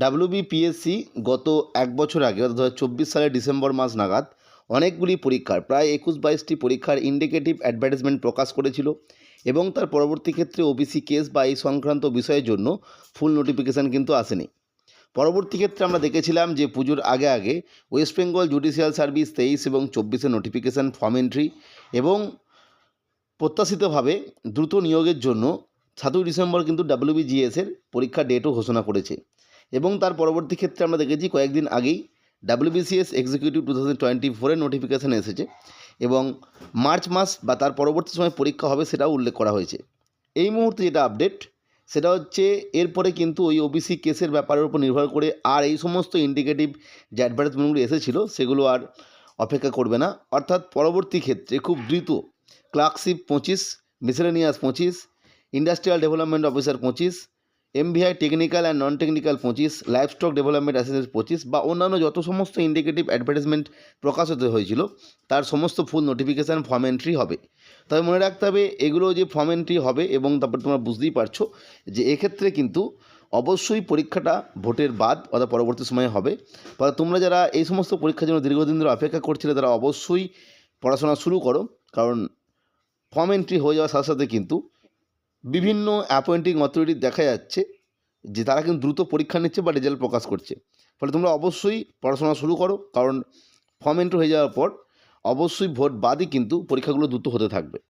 WBPSC গত এক বছর আগে, অর্থাৎ দু হাজার চব্বিশ সালের ডিসেম্বর মাস নাগাদ, অনেকগুলি পরীক্ষার, প্রায় একুশ বাইশটি পরীক্ষার ইন্ডিকেটিভ অ্যাডভার্টাইজমেন্ট প্রকাশ করেছিল এবং তার পরবর্তী ক্ষেত্রে ওবিসি কেস বা এই সংক্রান্ত বিষয়ের জন্য ফুল নোটিফিকেশান কিন্তু আসেনি। পরবর্তী ক্ষেত্রে আমরা দেখেছিলাম যে পুজোর আগে আগে ওয়েস্ট বেঙ্গল জুডিশিয়াল সার্ভিস তেইশ এবং চব্বিশে নোটিফিকেশান ফর্ম এন্ট্রি এবং প্রত্যাশিতভাবে দ্রুত নিয়োগের জন্য সাতই ডিসেম্বর কিন্তু ডাব্লিউবিজিএসের পরীক্ষার ডেটও ঘোষণা করেছে। এবং তার পরবর্তী ক্ষেত্রে আমরা দেখেছি কয়েকদিন আগেই WBCS executive two thousand twenty ফোরের নোটিফিকেশান এসেছে এবং মার্চ মাস বা তার পরবর্তী সময় পরীক্ষা হবে সেটাও উল্লেখ করা হয়েছে। এই মুহূর্তে যেটা আপডেট সেটা হচ্ছে এরপরে কিন্তু ওই ওবিসি কেসের ব্যাপারের উপর নির্ভর করে আর এই সমস্ত ইন্ডিকেটিভ যে অ্যাডভার্টাইজমেন্টগুলো এসেছিল, সেগুলো আর অপেক্ষা করবে না। অর্থাৎ পরবর্তী ক্ষেত্রে খুব দ্রুত ক্লার্কশিপ পঁচিশ মিসেলেনিয়াস পঁচিশ ইন্ডাস্ট্রিয়াল ডেভেলপমেন্ট অফিসার পঁচিশ MVI technical and non technical পঁচিশ লাইফস্টক ডেভেলপমেন্ট অ্যাসিস্ট্যান্ট পঁচিশ বা অন্যান্য যত সমস্ত ইন্ডিকেটিভ অ্যাডভার্টাইজমেন্ট প্রকাশিত হয়েছিল, তার সমস্ত ফুল নোটিফিকেশান ফর্ম এন্ট্রি হবে। তবে মনে রাখতে হবে, এগুলো যে ফর্ম এন্ট্রি হবে এবং তারপর তোমরা বুঝতেই পারছ যে এক্ষেত্রে কিন্তু অবশ্যই পরীক্ষাটা ভোটের বাদ অর্থাৎ পরবর্তী সময়ে হবে। তোমরা যারা এই সমস্ত পরীক্ষার জন্য দীর্ঘদিন ধরে অপেক্ষা করছিলে, তারা অবশ্যই পড়াশোনা শুরু করো। কারণ ফর্ম এন্ট্রি হয়ে যাওয়ার সাথে সাথে কিন্তু বিভিন্ন অ্যাপয়েন্টিং অথরিটি দেখা যাচ্ছে যে তারা কিন্তু দ্রুত পরীক্ষা নিচ্ছে বা রেজাল্ট প্রকাশ করছে। ফলে তোমরা অবশ্যই পড়াশোনা শুরু করো, কারণ ফর্ম এন্ট্রি হয়ে যাওয়ার পর অবশ্যই ভোট বাদই কিন্তু পরীক্ষাগুলো দ্রুত হতে থাকবে।